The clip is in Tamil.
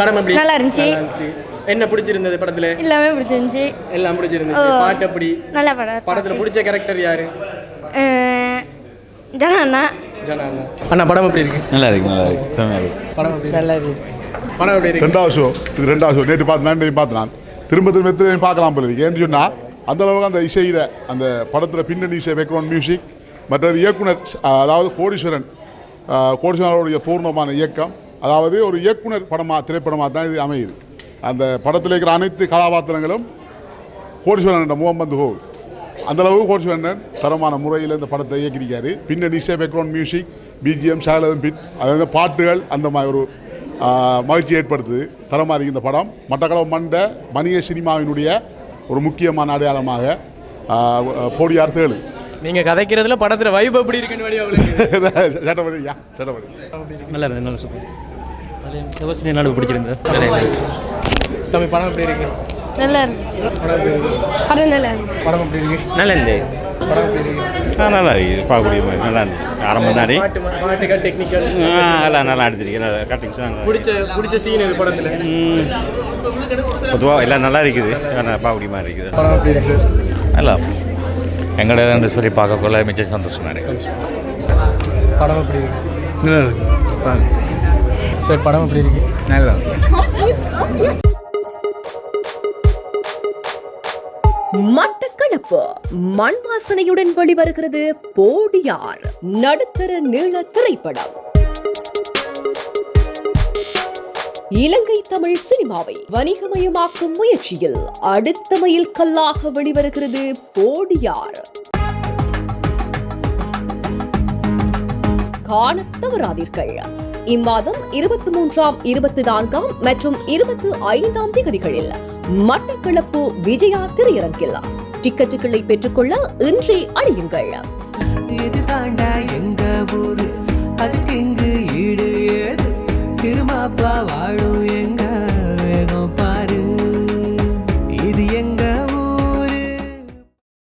படம் எப்படி? நல்லா இருந்துச்சு. நல்லா இருந்துச்சு. என்ன பிடிச்சிருந்தது படத்துல? எல்லாமே பிடிச்சிருந்துச்சு. எல்லாம் பிடிச்சிருந்துச்சு. பாட்டு எப்படி? நல்ல படம். படத்துல பிடிச்ச கேரக்டர் யாரு? அஹ், ஜனா ஜனா அண்ணா படம் எப்படி இருக்கு? நல்லா இருக்கு நல்லா இருக்கு. படம் எப்படி நல்லா இருக்கு. படம் எப்படி இருக்கு? ரெண்டாவது ஷோ இது ரெண்டாவது ஷோ நேற்று பார்த்து நான் பார்த்து நான். திரும்ப திரும்ப திரும்ப பார்க்கலாம் போல இருக்கு. ஏன்னு சொன்னால் அந்த அளவுக்கு அந்த இசையில் அந்த படத்தில் பின்னணி இசை பேக்ரவுண்ட் மியூசிக் மற்றது இயக்குனர் அதாவது கோடீஸ்வரன் கோடீஸ்வரனுடைய பூர்ணமான இயக்கம் அதாவது ஒரு இயக்குனர் படமாக திரைப்படமாக தான் இது அமையுது. அந்த படத்தில் இருக்கிற அனைத்து கதாபாத்திரங்களும் கோடீஸ்வரன் என்ற முகம் வந்து ஹோ அந்தளவு கோடீஸ்வரன் தரமான முறையில் இந்த படத்தை இயக்கியிருக்காரு. பின்ன நிஷா பேக்ரவுண்ட் மியூசிக் பிஜிஎம் சாகலதம் பிட் அதாவது பாட்டுகள் அந்த மாதிரி ஒரு மகிழ்ச்சி ஏற்படுத்துது. தரமாக இருக்கு இந்த படம். மட்டக்களவு மண்ட மணிய சினிமாவினுடைய ஒரு முக்கியமான அடையாளமாக போடியார் தேழு நீங்க கதைக்கிறதுல படத்துல வைப் எப்படி இருக்குன்னு வழி அவளுக்கு. சட்டப்படி யா சட்டப்படி நல்லா இருந்தது நல்லா சூப்பர் அது சிவசினி நாடு பிடிச்சிருந்தது தம்பி படம் எப்படி இருக்கு? நல்லா இருக்கு. படம் நல்லா இருக்கு. படம் எப்படி இருக்கு? நல்லா இருந்து. ஆ நல்லா இருக்கு. பார்க்கக்கூடிய மாதிரி நல்லா இருந்துச்சு ஆரம்பம் தானே ஆ எல்லாம் நல்லா எடுத்துருக்கு நல்லா கட்டிங்ஸ் பிடிச்ச பிடிச்ச சீன் இது படத்துல? பொதுவாக எல்லாம் நல்லா இருக்குது. நல்லா பார்க்கக்கூடிய மாதிரி இருக்குது. படம் எங்களது என்று சொல்லி பார்க்கக்குள்ள மிச்சம் சந்தோஷமாக இருக்குது படம் எப்படி இருக்கு? சார் படம் எப்படி இருக்கு? நல்லா இருக்கு. மண் வாசனையுடன் வெளிவருகிறது போடியார் நடுத்தர நீள திரைப்படம். இலங்கை தமிழ் சினிமாவை வணிகமயமாக்கும் முயற்சியில் அடுத்த மயில் கல்லாக வெளிவருகிறது போடியார். காண தவறாதீர்கள். இம்மாதம் இருபத்தி மூன்றாம் இருபத்தி நான்காம் மற்றும் இருபத்தி ஐந்தாம் திகதிகளில் மட்டக்களப்பு விஜயா திரையரங்கில் டிக்கெட்டுகளை பெற்றுக்கொள்ள இன்றே அணியுங்கள்.